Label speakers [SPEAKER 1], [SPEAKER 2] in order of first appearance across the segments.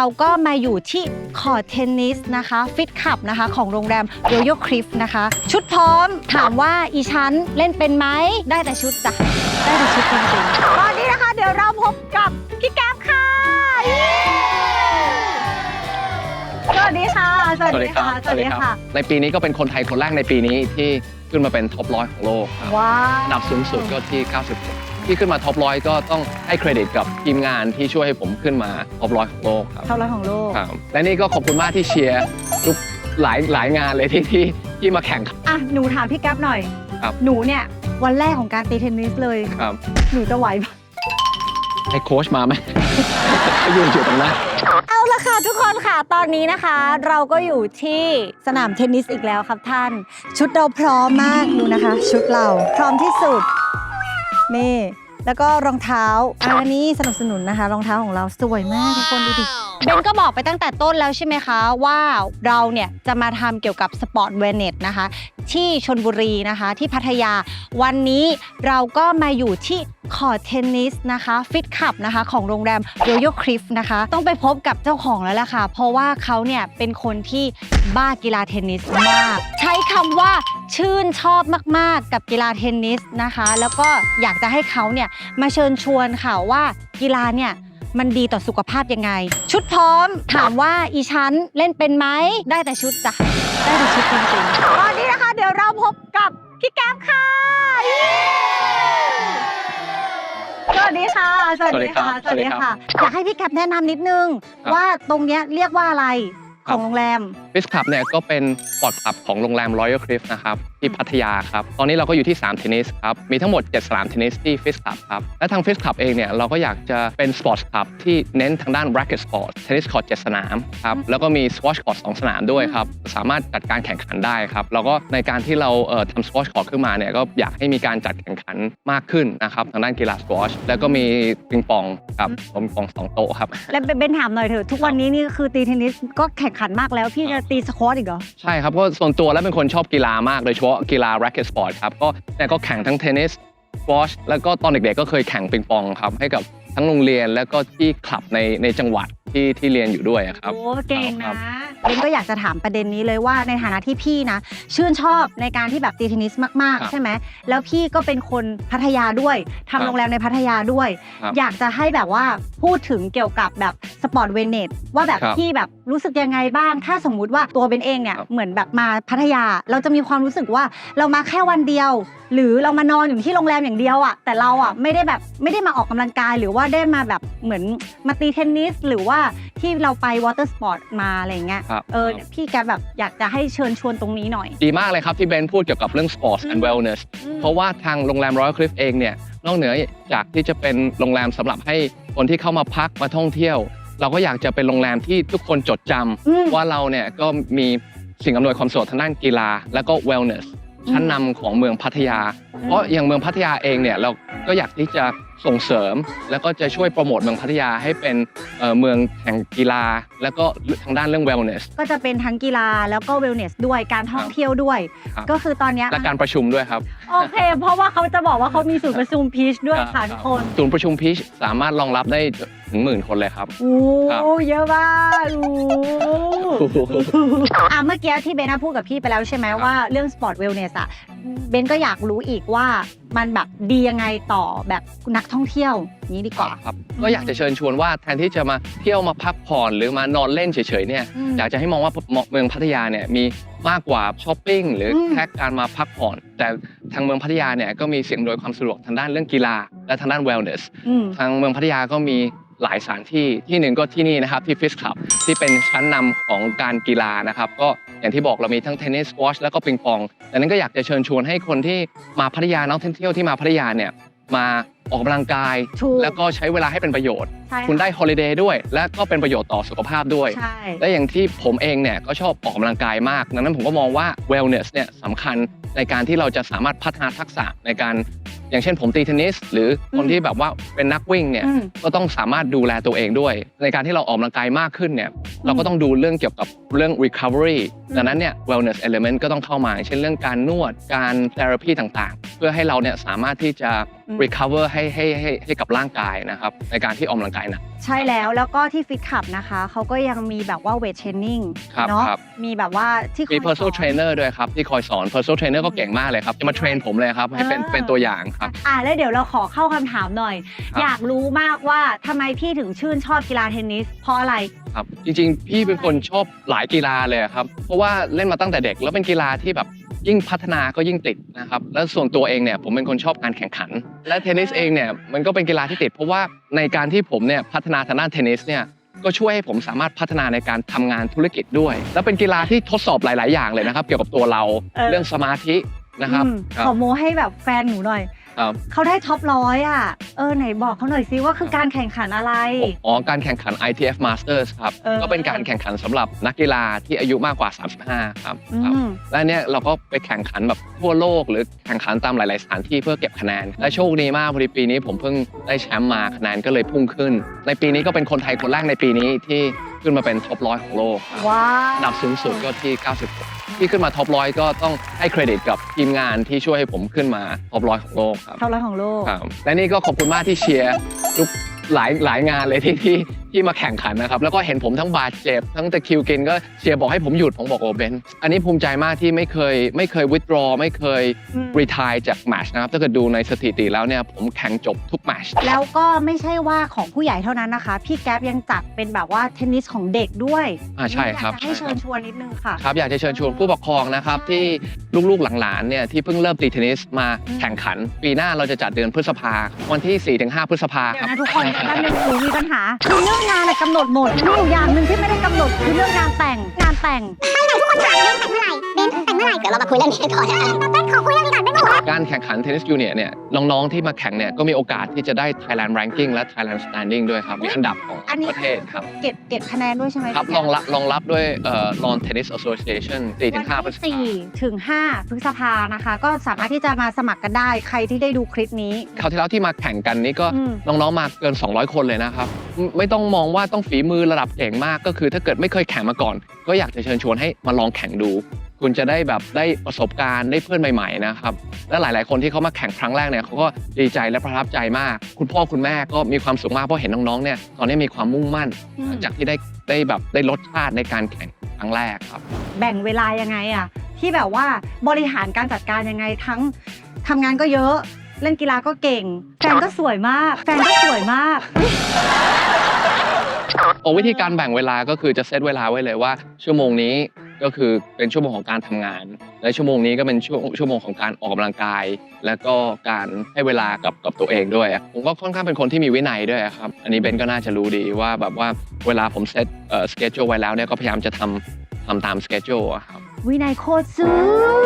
[SPEAKER 1] เราก็มาอยู่ที่คอร์ตเทนนิสนะคะ ฟิตขับนะคะ ของโรงแรม Royal Cliff นะคะ ชุดพร้อมถามว่าอีฉันเล่นเป็นไหม ได้แต่ชุดจ้ะ ได้แต่ชุดจริงๆตอนนี้นะคะเดี๋ยวเราพบกับพี่แก้มค่ะเย้สวัสดีค่ะ สวัสดีค่ะ สวัสดีค่ะ
[SPEAKER 2] ในปีนี้ก็เป็นคนไทยคนแรกในปีนี้ที่ขึ้นมาเป็นท็อปร้อยของโลกครับ
[SPEAKER 1] ว้า
[SPEAKER 2] อันดับสูงสุดก็ที่ 96 ที่ขึ้นมาท็อปร้อยก็ต้องให้เครดิตกับทีมงานที่ช่วยให้ผมขึ้นมาท็อปร้อยของโลกครับ
[SPEAKER 1] เท่าไรของโลก
[SPEAKER 2] ครับและนี่ก็ขอบคุณมากที่เชียร์ทุกหลายหลายงานเลยที่ที่ที่มาแข่ง
[SPEAKER 1] อะ หนูถามพี่แก๊ปหน่อย
[SPEAKER 2] ครับ
[SPEAKER 1] หนูเนี่ย วันแรกของการตีเทนนิสเลย
[SPEAKER 2] ครับ
[SPEAKER 1] หนูจะไหวปะ
[SPEAKER 2] ให้โค้ชมาไหม ให้ยืนอยู่ตรงนั้น
[SPEAKER 1] เอาละค่ะทุกคนค่ะ ตอนนี้นะคะ เราก็อยู่ที่สนามเทนนิสอีกแล้วครับท่าน ชุดเราพร้อมมากดูนะคะ ชุดเราพร้อมที่สุด นี่ แล้วก็รองเท้าอันนี้สนับสนุนนะคะ รองเท้าของเราสวยมากทุกคนดูดิเบนก็บอกไปตั้งแต่ต้นแล้วใช่ไหมคะ ว่าเราเนี่ยจะมาทำเกี่ยวกับสปอร์ตเวเนตนะคะ ที่ชนบุรีนะคะ ที่พัทยา วันนี้เราก็มาอยู่ที่คอร์เทนนิสนะคะ ฟิตขับนะคะของโรงแรม Royal Cliff นะคะ ต้องไปพบกับเจ้าของแล้วล่ะค่ะ เพราะว่าเขาเนี่ยเป็นคนที่บ้ากีฬาเทนนิสมาก ใช้คำว่าชื่นชอบมาก ๆ กับกีฬาเทนนิสนะคะ แล้วก็อยากจะให้เขาเนี่ยมาเชิญชวนค่ะว่ากีฬาเนี่ยมันดีต่อสุขภาพยังไง ชุดพร้อมถามว่าอีฉันเล่นเป็นไหมได้แต่ชุดจ้ะได้แต่ชุดจริงๆ เดี๋ยวเราพบกับพี่แก้มค่ะเย้สวัสดีค่ะ สวัสดีค่ะ
[SPEAKER 2] สวัสดีครับ
[SPEAKER 1] อยากให้พี่แก๊ปแนะนำนิดนึง
[SPEAKER 2] ครับ
[SPEAKER 1] ว่าตรงเนี้ยเรียกว่าอะไร
[SPEAKER 2] ครั
[SPEAKER 1] ข
[SPEAKER 2] บ
[SPEAKER 1] องโรงแรม
[SPEAKER 2] ฟิสคลับเนี่ยก็เป็นสปอร์ตคลับของโรงแรม Royal Cliff นะครับที่พัทยาครับ ตอนนี้เราก็อยู่ที่3เทนนิสครับ มีทั้งหมด 7 สนามเทนนิสที่ฟิสคลับครับ และทางฟิสคลับเองเนี่ยเราก็อยากจะเป็นสปอร์ตคลับที่เน้นทางด้าน racket sport เทนนิสคอร์ต7สนามครับ แล้วก็มีส w a s h คอร์ต2สนามด้วยครับ สามารถจัดการแข่งขันได้ครับ แล้วก็ในการที่เราเอ่อทำส w a s h คอร์ตขึ้นมาเนี่ยก็อยากให้มีการจัดแข่งขันมากขึ้นนะครับทางด้านกีฬาส w a s h แล้วก็มีปิงปองครับปิงปองสองโต๊ะครับ
[SPEAKER 1] และเบนถามหน่อยเถอะทุกวันนี้นี่คือตีเทนนิสก็แข่งขันมากแล้วพี่จะตีสควอตอีกเหรอ
[SPEAKER 2] ใช่ครับเพราะส่วนตัวแล้วเป็นคนชอบกีฬามากโดยเฉพาะกีฬา racket sport ครับก็เนี่ยก็แข่งทั้งเทนนิสสควอชแล้วก็ตอนเด็กๆก็เคยแข่งปิงปองครับ ให้กับทั้งโรงเรียนแล้วก็ที่คลับในในจังหวัดที่ที่เรียนอยู่ด้วยอะครับ
[SPEAKER 1] โอ้เก่ง
[SPEAKER 2] ครั
[SPEAKER 1] นะ
[SPEAKER 2] บ
[SPEAKER 1] เบนก็อยากจะถามประเด็นนี้เลยว่าในฐานะที่พี่นะ ชื่นชอบในการที่แบบตีเทนนิสมาก
[SPEAKER 2] ครับ
[SPEAKER 1] ๆใช่ไหม แล้วพี่ก็เป็นคนพัทยาด้วย
[SPEAKER 2] ครั
[SPEAKER 1] ทำ
[SPEAKER 2] บ
[SPEAKER 1] โรงแรมในพัทยาด้วย
[SPEAKER 2] ครับ
[SPEAKER 1] อยากจะให้แบบว่าพูดถึงเกี่ยวกับแบบ สปอร์ตเวเนตว่าแบบ
[SPEAKER 2] ครับ
[SPEAKER 1] พี่แบบรู้สึกยังไงบ้าง ถ้าสมมุติว่าตัวเบนเองเนี่ย
[SPEAKER 2] ครับ
[SPEAKER 1] เหมือนแบบมาพัทยา เราจะมีความรู้สึกว่าเรามาแค่วันเดียว หรือเรามานอนอยู่ที่โรงแรมอย่างเดียวอะแต่เราอะไม่ได้แบบไม่ได้มาออกกำลังกาย หรือว่าได้มาแบบเหมือนมาตีเทนนิสหรือว่าที่เราไปวอเตอร์สปอร์ตมาอะไรอย่างเงี้ย
[SPEAKER 2] ครับ
[SPEAKER 1] เออพี่แกแบบอยากจะให้เชิญชวนตรงนี้หน่อย
[SPEAKER 2] ดีมากเลยครับที่เบนพูดเกี่ยวกับเรื่อง sports
[SPEAKER 1] อื
[SPEAKER 2] and
[SPEAKER 1] ม
[SPEAKER 2] wellness เพราะว่าทางโรงแรม Royal Cliff เองเนี่ยนอกเหนือจากที่จะเป็นโรงแรมสำหรับให้คนที่เข้ามาพักมาท่องเที่ยว เราก็อยากจะเป็นโรงแรมที่ทุกคนจดจำ
[SPEAKER 1] อืม
[SPEAKER 2] ว่าเราเนี่ยก็มีสิ่งอำนวยความสะดวกทางด้านกีฬา แล้วก็ wellness
[SPEAKER 1] อืม
[SPEAKER 2] ชั้นนำของเมืองพัทยา เพราะอย่างเมืองพัทยาเองเนี่ยเราก็อยากที่จะ ส่งเสริม แล้วก็จะช่วยโปรโมทเมืองพัทยาให้เป็นเอ่อเมืองแห่งกีฬา แล้วก็ทางด้านเรื่อง wellness
[SPEAKER 1] ก็จะเป็นทั้งกีฬาแล้วก็เวลเนสด้วยการท่อง
[SPEAKER 2] ครับ
[SPEAKER 1] เที่ยวด้วย
[SPEAKER 2] ครับ
[SPEAKER 1] ก็คือตอนเนี้ย
[SPEAKER 2] และการประชุมด้วยครับ
[SPEAKER 1] โอเค เพราะว่าเขาจะบอกว่าเขามีศูนย์ประชุมพีชด้วยค่ะทุกคน
[SPEAKER 2] ศูนย์ประชุมพีชสามารถรองรับได้ถึงหมื่นคนเลยครับ
[SPEAKER 1] โอ้
[SPEAKER 2] ครับ
[SPEAKER 1] เยอะมากโอ้อะเมื่อกี้ที่เบนนะพูดกับพี่ไปแล้วใช่ไหมว่าเรื่องสปอร์ตเวลเนสอะเบนก็อยากรู้อีกว่ามันแบบดียังไงต่อแบบนักท่องเที่ยวอย่างนี้ดีกว่า
[SPEAKER 2] ครับก็อยากจะเชิญชวนว่าแทนที่จะมาเที่ยวมาพักผ่อนหรือมานอนเล่นเฉยๆเนี่ย
[SPEAKER 1] อืม
[SPEAKER 2] อยากจะให้มองว่าเมืองพัทยาเนี่ยมีมากกว่าช้อปปิ้งหรืออ
[SPEAKER 1] ม
[SPEAKER 2] แค่การมาพักผ่อน แต่ทางเมืองพัทยาเนี่ยก็มีสิ่งอำนวยความสะดวกทางด้านเรื่องกีฬา และทางด้าน wellness
[SPEAKER 1] อืม
[SPEAKER 2] ทางเมืองพัทยาก็มีหลายสถานที่ที่หนึ่งก็ที่นี่นะครับที่ฟิสคลับที่เป็นชั้นนำของการกีฬานะครับ ก็ อย่างที่บอกเรามีทั้งเทนนิสวอชแล้วก็ปิงปองดังนั้นก็อยากจะเชิญชวนให้คนที่มาพัทยานักท่องเที่ยวที่มาพัทยาเนี่ยมาออกกำลังกาย
[SPEAKER 1] ถูก
[SPEAKER 2] แล้วก็ใช้เวลาให้เป็นประโยชน์
[SPEAKER 1] ใช่
[SPEAKER 2] คุณได้ฮอลิเดย์ด้วย และก็เป็นประโยชน์ต่อสุขภาพด้วย
[SPEAKER 1] ใช่
[SPEAKER 2] และอย่างที่ผมเองเนี่ยก็ชอบออกกำลังกายมากดังนั้นผมก็มองว่า wellness เนี่ยสำคัญในการที่เราจะสามารถพัฒนาทักษะในการ อย่างเช่นผมตีเทนนิสหรือคน
[SPEAKER 1] อืม
[SPEAKER 2] ที่แบบว่าเป็นนักวิ่งเนี่ย
[SPEAKER 1] อืม
[SPEAKER 2] ก็ต้องสามารถดูแลตัวเองด้วย ในการที่เราออกกำลังกายมากขึ้นเนี่ยเราก็ต้องดูเรื่องเกี่ยวกับเรื่อง recovery
[SPEAKER 1] อืม
[SPEAKER 2] ดังนั้นเนี่ย wellness element ก็ต้องเข้ามาอย่างเช่นเรื่องการนวดการ therapy ต่างๆ เพื่อให้เราเนี่ยสามารถที่จะ recover ให้ให้ให้ให้กับร่างกายนะครับ ในการที่ออกกำลังกายหนัก
[SPEAKER 1] ใช่แล้วแล้วก็ที่ฟิตขับนะคะเขาก็ยังมีแบบว่าเวทเทรนนิ่ง
[SPEAKER 2] ครับ
[SPEAKER 1] เนาะ
[SPEAKER 2] ครับ
[SPEAKER 1] มีแบบว่าที่คอย
[SPEAKER 2] มี personal
[SPEAKER 1] สอน
[SPEAKER 2] trainer ด้วยครับ ที่คอยสอน personal trainer ก็เก่งมากเลยครับจะมาเทรนผมเลยครับ ให้เป็น
[SPEAKER 1] เออ
[SPEAKER 2] เป็นตัวอย่างครับ
[SPEAKER 1] อะแล้วเดี๋ยวเราขอเข้าคำถามหน่อย
[SPEAKER 2] ครับ
[SPEAKER 1] อยากรู้มากว่าทำไมพี่ถึงชื่นชอบกีฬาเทนนิสเพราะอะไร
[SPEAKER 2] ครับจริงๆ พี่เป็นคนชอบหลายกีฬาเลยครับ เพราะว่าเล่นมาตั้งแต่เด็ก แล้วเป็นกีฬาที่แบบ ยิ่งพัฒนาก็ยิ่งติดนะครับ แล้วส่วนตัวเองเนี่ยผมเป็นคนชอบการแข่งขัน และเทนนิสเองเนี่ยมันก็เป็นกีฬาที่ติด เพราะว่าในการที่ผมเนี่ยพัฒนาทางด้านเทนนิสเนี่ยก็ช่วยให้ผมสามารถพัฒนาในการทำงานธุรกิจด้วย แล้วเป็นกีฬาที่ทดสอบหลาย ๆ อย่างเลยนะครับ เกี่ยวกับตัวเรา
[SPEAKER 1] เออ
[SPEAKER 2] เรื่องสมาธินะครับ
[SPEAKER 1] อืม
[SPEAKER 2] ครับ
[SPEAKER 1] ขอโมให้แบบแฟนหนูหน่อย
[SPEAKER 2] ครับ
[SPEAKER 1] เขาได้ท็อปร้อยอะ เออไหนบอกเขาหน่อยซิว่าคือการแข่งขันอะไร
[SPEAKER 2] อ๋อการแข่งขัน ITF Masters ครับ
[SPEAKER 1] เออ
[SPEAKER 2] ก็เป็นการแข่งขันสำหรับนักกีฬาที่อายุมากกว่า 35 ครับ
[SPEAKER 1] อื
[SPEAKER 2] ครับ
[SPEAKER 1] ม
[SPEAKER 2] และเนี่ยเราก็ไปแข่งขันแบบทั่วโลก หรือแข่งขันตามหลาย ๆ สถานที่เพื่อเก็บคะแนน และโชคดีมากพอดีปีนี้ผมเพิ่งได้แชมป์มาคะแนนก็เลยพุ่งขึ้น ในปีนี้ก็เป็นคนไทยคนแรกในปีนี้ที่ขึ้นมาเป็นท็อปร้อยของโลกครับ
[SPEAKER 1] ว้าว
[SPEAKER 2] อันดับสูงสุดก็ที่ 96 ที่ขึ้นมาท็อปร้อยก็ต้องให้เครดิตกับทีมงานที่ช่วยให้ผมขึ้นมาท็อปร้อยของโลกครับ
[SPEAKER 1] ท็อปร้อยของโลก
[SPEAKER 2] ครับและนี่ก็ขอบคุณมากที่เชียร์ทุก หลายหลายงานเลยที่ที่ที่มาแข่งขันนะครับ แล้วก็เห็นผมทั้งบาดเจ็บ ทั้งตะคริวกินก็เชียร์บอกให้ผมหยุดผมบอกโอ้เบนอันนี้ภูมิใจมากที่ไม่เคยไม่เคย withdraw ไม่เคย
[SPEAKER 1] อืม
[SPEAKER 2] retire จากแมชนะครับ ถ้าเกิดดูในสถิติแล้วเนี่ยผมแข่งจบทุกแมช
[SPEAKER 1] แล้วก็ไม่ใช่ว่าของผู้ใหญ่เท่านั้นนะคะ พี่แก๊ปยังจัดเป็นแบบว่าเทนนิสของเด็กด้วย
[SPEAKER 2] อ่าใช่ครับ
[SPEAKER 1] อยากจะให้เชิญชวนนิดนึงค่ะ
[SPEAKER 2] ครับอยากจะเชิญชวนผู้ปกครองนะครับที่ลูกๆหลานๆเนี่ยที่เพิ่งเริ่มตีเทนนิสมา
[SPEAKER 1] อืม
[SPEAKER 2] แข่งขัน ปีหน้าเราจะจัดเดือนพฤษภาวันที่4-5พฤษภา
[SPEAKER 1] เดี๋
[SPEAKER 2] ค
[SPEAKER 1] ยว
[SPEAKER 2] รับ
[SPEAKER 1] นะทุกคนแป๊บนึงหนูมีปัญหาคือเรื่องงานอะกำหนดหมดมีอยู่อย่างหนึ่งที่ไม่ได้กำหนดคือเรื่องงานแต่งงานแต่ง
[SPEAKER 3] เบนแต่งเมื่อไหร่เดี๋ยวเรามาคุยเรื่องนี้กันก่อนนะเบนขอคุยเรื่องนี้ก่อนเบนบอก
[SPEAKER 2] การแข่งขันเทนนิสจูเนียร์เนี่ยน้องๆที่มาแข่งเนี่ยก็มีโอกาสที่จะได้ Thailand Ranking และ Thailand Standing ด้วยครับ มีอันดับของ
[SPEAKER 1] อันนี้
[SPEAKER 2] ประเทศครับ
[SPEAKER 1] เก็บเก็บคะแนนด้วยใช่ไหม
[SPEAKER 2] ครับ
[SPEAKER 1] พี่
[SPEAKER 2] รองรับรองรับด้วยเอ่อ Non Tennis Association 4-5พฤ
[SPEAKER 1] วัน
[SPEAKER 2] ษ
[SPEAKER 1] ที่
[SPEAKER 2] ภา
[SPEAKER 1] สี่ถึงห้าพฤษภานะคะ ก็สามารถที่จะมาสมัครกันได้ ใครที่ได้ดูคลิปนี้
[SPEAKER 2] คราวที่แล้วที่มาแข่งกันนี้ก็
[SPEAKER 1] อืม
[SPEAKER 2] น้องๆมาเกิน 200 คนเลยนะครับไม่ไม่ต้องมองว่าต้องฝีมือระดับเก่งมากก็คือถ้าเกิดไม่เคยแข่งมาก่อน ก็อยากจะเชิญชวนให้มาลองแข่งดู คุณจะได้แบบได้ประสบการณ์ได้เพื่อนใหม่ๆนะครับและหลาย ๆ คนที่เขามาแข่งครั้งแรกเนี่ยเขาก็ดีใจและประทับใจมาก คุณพ่อคุณแม่ก็มีความสุขมากเพราะเห็นน้องๆเนี่ยตอนนี้มีความมุ่งมั่น
[SPEAKER 1] อืม
[SPEAKER 2] หลังจากที่ได้ได้แบบได้รสชาติในการแข่งครั้งแรกครับ
[SPEAKER 1] แบ่งเวลายังไงอะที่แบบว่าบริหารการจัดการยังไงทั้งทำงานก็เยอะ เล่นกีฬาก็เก่ง แฟนก็สวยมาก แฟนก็สวยมาก
[SPEAKER 2] โอ้วิธีการแบ่งเวลาก็คือจะเซตเวลาไว้เลยว่าชั่วโมงนี้ ก็คือเป็นชั่วโมงของการทำงาน และชั่วโมงนี้ก็เป็นช่วงชั่วโมงของการออกกำลังกาย และก็การให้เวลากับกับตัวเองด้วย ผมก็ค่อนข้างเป็นคนที่มีวินัยด้วยครับ อันนี้เบนก็น่าจะรู้ดีว่าแบบว่าเวลาผมเซตเอ่อสเกจไว้แล้วเนี่ยก็พยายามจะทำทำตามสเกจอะครับ
[SPEAKER 1] วินัยโคตรสู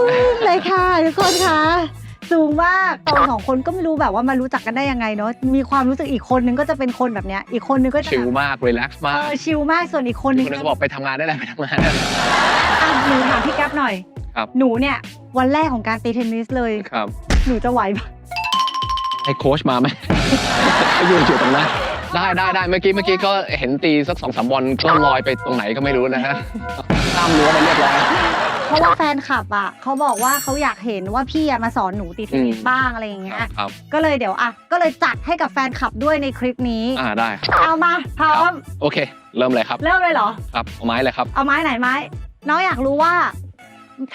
[SPEAKER 1] งเลยค่ะทุกคนค่ะ สูงมากตอนสองคนก็ไม่รู้แบบว่ามารู้จักกันได้ยังไงเนาะมีความรู้สึกอีกคนนึงก็จะเป็นคนแบบเนี้ยอีกคนนึงก็จะ
[SPEAKER 2] ชิล
[SPEAKER 1] แบบ
[SPEAKER 2] มากรีแลกซ์
[SPEAKER 1] เอ
[SPEAKER 2] มาก
[SPEAKER 1] อชิลมากส่วนอีกคน
[SPEAKER 2] ค
[SPEAKER 1] นึ
[SPEAKER 2] น
[SPEAKER 1] ง
[SPEAKER 2] นึงก็บอกไปทำงานได้เลยไปทำงานได้เลย
[SPEAKER 1] อะหนูถามพี่แก๊ปหน่อย
[SPEAKER 2] ครับ
[SPEAKER 1] หนูเนี่ยวันแรกของการตีเทนนิสเลย
[SPEAKER 2] ครับ
[SPEAKER 1] หนูจะไหวปะ
[SPEAKER 2] ให้โค้ชมาไหม ให้ยืนอยู่ตรงนั้น ได้ได้ได้เมื่อกี้เมื่อกี้ก็เห็นตีสักสองสามบอลก็ลอยไปตรงไหนก็ไม่รู้นะฮะข้ามรั้วไปเรียบร้อย
[SPEAKER 1] เพราะว่าแฟนคลับอะเขาบอกว่าเขาอยากเห็นว่าพี่อะมาสอนหนูตีเทนนิส
[SPEAKER 2] อืม
[SPEAKER 1] บ้างอะไรอย่างเงี้
[SPEAKER 2] ครั
[SPEAKER 1] ย
[SPEAKER 2] บครับ
[SPEAKER 1] ก็เลยเดี๋ยวอะ ก็เลยจัดให้กับแฟนคลับด้วยในคลิปนี้
[SPEAKER 2] อ่าได้ครับ
[SPEAKER 1] เอามาพร้อม
[SPEAKER 2] โอเค เริ่มเลยครับ
[SPEAKER 1] เริ่มเลยเหรอ
[SPEAKER 2] ครับเอาไม้เลยครับ
[SPEAKER 1] เอาไม้ไหนไม้ น้องอยากรู้ว่า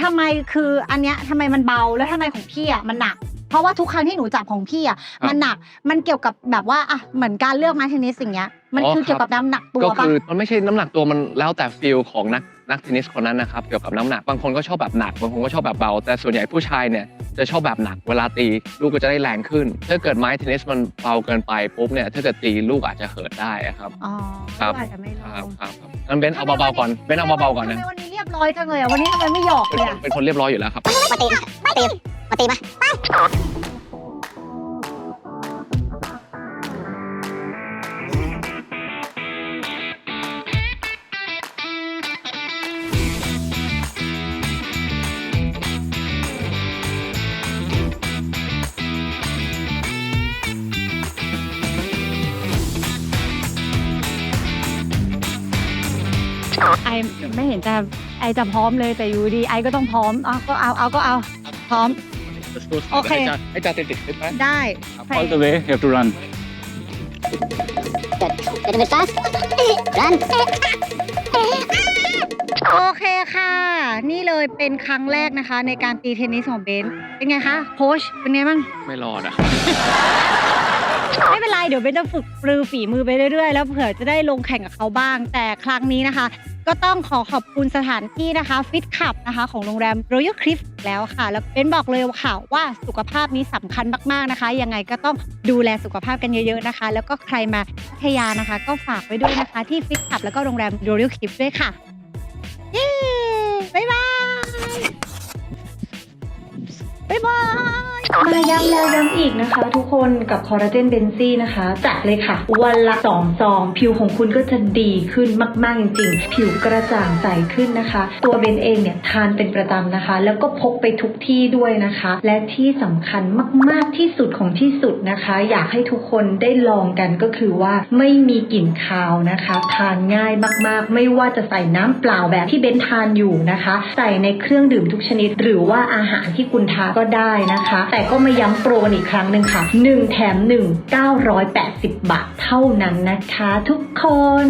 [SPEAKER 1] ทำไมคืออันเนี้ยทำไมมันเบาแล้วทำไมของพี่อะมันหนัก เพราะว่าทุกครั้งที่หนูจับของพี่อะ
[SPEAKER 2] ครับ
[SPEAKER 1] มันหนักมันเกี่ยวกับแบบว่าอะเหมือนการเลือกไม้เทนนิสอย่างเงี้ยมัน
[SPEAKER 2] อ๋อ
[SPEAKER 1] คือ
[SPEAKER 2] ครับ
[SPEAKER 1] เกี่ยวกับน้ำหนักตัว
[SPEAKER 2] ก็
[SPEAKER 1] ปะ
[SPEAKER 2] คือมันไม่ใช่น้ำหนักตัวมันแล้วแต่ฟิลของนักนักเทนนิสคนนั้นนะครับเกี่ยวกับน้ำหนักบางคนก็ชอบแบบหนักบางคนก็ชอบแบบเบา แต่ส่วนใหญ่ผู้ชายเนี่ยจะชอบแบบหนักเวลาตีลูกก็จะได้แรงขึ้น ถ้าเกิดไม้เทนนิสมันเบาเกินไปปุ๊บเนี่ยถ้าเกิดตีลูกอาจจะเหิดได้อะครับ
[SPEAKER 1] อ๋อ
[SPEAKER 2] ครับ
[SPEAKER 1] อาจจะไม่ล
[SPEAKER 2] ครับ
[SPEAKER 1] ง
[SPEAKER 2] ครับครับงั้นเบนเอาเบาๆก่อนเบนเอาเบาๆก่อนนะ
[SPEAKER 1] ทำไมวันนี้เรียบร้อยจังเลยอะวันนี้ทำไมไม่หยอก
[SPEAKER 2] เป็น
[SPEAKER 1] เลย
[SPEAKER 2] คน
[SPEAKER 1] อะ
[SPEAKER 2] เป็นคนเรียบร้อยอยู่แล้วครับ
[SPEAKER 3] มาตี มาตีมา ไป ไอ
[SPEAKER 1] ไม่เห็นจะไอจะพร้อมเลยแต่อยู่ดีไอก็ต้องพร้อมเอาก็เอาเอาก็เอาพร้อม โอเค
[SPEAKER 2] ให้จ่าให้จ่าติดติดติดไหม
[SPEAKER 1] ได้
[SPEAKER 4] All the way, you have to run.
[SPEAKER 3] Good. Little bit fast. Run.
[SPEAKER 1] โอเคค่ะ นี่เลยเป็นครั้งแรกนะคะ ในการตีเทนนิสของเบนซ์เป็นไงคะโค้ชเป็นไงบ้าง
[SPEAKER 2] ไม่รอดอะ
[SPEAKER 1] ไม่เป็นไร เดี๋ยวเบนจะฝึกปรือฝีมือไปเรื่อยๆ แล้วเผื่อจะได้ลงแข่งกับเขาบ้าง แต่ครั้งนี้นะคะ ก็ต้องขอขอบคุณสถานที่นะคะฟิตขับนะคะของโรงแรม Royal Cliff แล้วค่ะ แล้วเบนบอกเลยค่ะว่าสุขภาพนี้สำคัญมากๆนะคะ ยังไงก็ต้องดูแลสุขภาพกันเยอะๆนะคะ แล้วก็ใครมาพัทยานะคะ ก็ฝากไว้ด้วยนะคะที่ฟิตขับแล้วก็โรงแรม Royal Cliff ด้วยค่ะเย้บ๊ายบายบ๊ายบาย
[SPEAKER 5] มาย้ำแล้วย้ำอีกนะคะ ทุกคนกับคอลลาเจนเบนซี่นะคะ จัดเลยค่ะ วันละสองซอง ผิวของคุณก็จะดีขึ้นมาก ๆ จริง ๆ ผิวกระจ่างใสขึ้นนะคะ ตัวเบนเองเนี่ยทานเป็นประจำนะคะ แล้วก็พกไปทุกที่ด้วยนะคะ และที่สำคัญมาก ๆ ที่สุดของที่สุดนะคะ อยากให้ทุกคนได้ลองกันก็คือว่าไม่มีกลิ่นคาวนะคะ ทานง่ายมาก ๆ ไม่ว่าจะใส่น้ำเปล่าแบบที่เบนทานอยู่นะคะ ใส่ในเครื่องดื่มทุกชนิด หรือว่าอาหารที่คุณทานก็ได้นะคะแต่ก็มาย้ำโปรกันอีกครั้งหนึ่งค่ะ 1 แถม 1 980 บาทเท่านั้นนะคะทุกคน